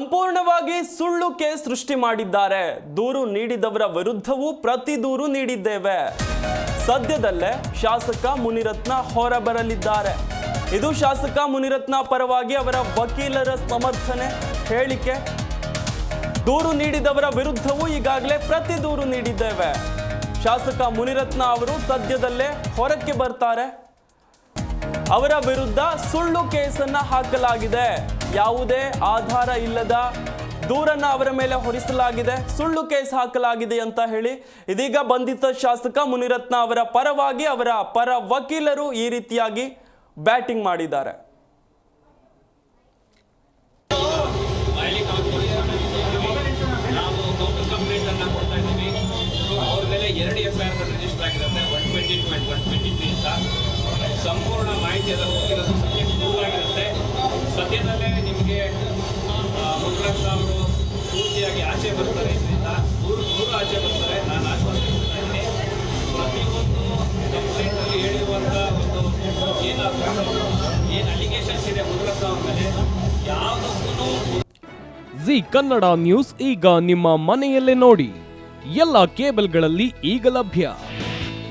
ಸಂಪೂರ್ಣವಾಗಿ ಸುಳ್ಳು ಕೇಸ್ ಸೃಷ್ಟಿ ಮಾಡಿದ್ದಾರೆ. ದೂರು ನೀಡಿದವರ ವಿರುದ್ಧವೂ ಪ್ರತಿ ದೂರು ನೀಡಿದ್ದೇವೆ. ಸದ್ಯದಲ್ಲೇ ಶಾಸಕ ಮುನಿರತ್ನ ಹೊರಬರಲಿದ್ದಾರೆ. ಇದು ಶಾಸಕ ಮುನಿರತ್ನ ಪರವಾಗಿ ಅವರ ವಕೀಲರ ಸಮರ್ಥನೆ, ಹೇಳಿಕೆ. ದೂರು ನೀಡಿದವರ ವಿರುದ್ಧವೂ ಈಗಾಗಲೇ ಪ್ರತಿ ದೂರು ನೀಡಿದ್ದೇವೆ. ಶಾಸಕ ಮುನಿರತ್ನ ಅವರು ಸದ್ಯದಲ್ಲೇ ಹೊರಕ್ಕೆ ಬರ್ತಾರೆ. ಅವರ ವಿರುದ್ಧ ಸುಳ್ಳು ಕೇಸನ್ನ ಹಾಕಲಾಗಿದೆ. ಯಾವುದೇ ಆಧಾರ ಇಲ್ಲದ ದೂರನ್ನ ಅವರ ಮೇಲೆ ಹೊರಿಸಲಾಗಿದೆ, ಸುಳ್ಳು ಕೇಸ್ ಹಾಕಲಾಗಿದೆ ಅಂತ ಹೇಳಿ ಇದೀಗ ಬಂಧಿತ ಶಾಸಕ ಮುನಿರತ್ನ ಅವರ ಪರವಾಗಿ ಅವರ ಪರ ವಕೀಲರು ಈ ರೀತಿಯಾಗಿ ಬ್ಯಾಟಿಂಗ್ ಮಾಡಿದ್ದಾರೆ. ಎರಡು ಎಫ್ ಐ ಆರ್ ರಿಜಿಸ್ಟರ್ ಆಗಿರುತ್ತೆ. One twenty two one twenty three ಅಂತ. ಸಂಪೂರ್ಣ ಮಾಹಿತಿ ಅದರ ಹೋಗಿರೋದು ಸಬ್ಜೆಕ್ಟ್ ದೂರಾಗಿರುತ್ತೆ. ಸದ್ಯದಲ್ಲೇ ನಿಮಗೆ ಮುದ್ರಾಕ್ಷ ಅವರು ಪೂರ್ತಿಯಾಗಿ ಆಚೆ ಬರ್ತಾರೆ ಇದರಿಂದ ದೂರ ದೂರ ಆಚೆ ಬರ್ತಾರೆ. ನಾನು ಆಶ್ವಾಸನೆ ಪ್ರತಿಯೊಂದು ಕಂಪ್ಲೇಂಟಲ್ಲಿ ಹೇಳಿರುವಂಥ ಒಂದು ಏನು ಏನು ಅಲಿಗೇಷನ್ಸ್ ಇದೆ ಮುದ್ರಾಕ್ಷ ಅವ್ರ ಮೇಲೆ, ಯಾವುದಕ್ಕೂ ಜಿ ಕನ್ನಡ ನ್ಯೂಸ್ ಈಗ ನಿಮ್ಮ ಮನೆಯಲ್ಲೇ ನೋಡಿ. ಎಲ್ಲ ಕೇಬಲ್ಗಳಲ್ಲಿ ಈಗ ಲಭ್ಯ.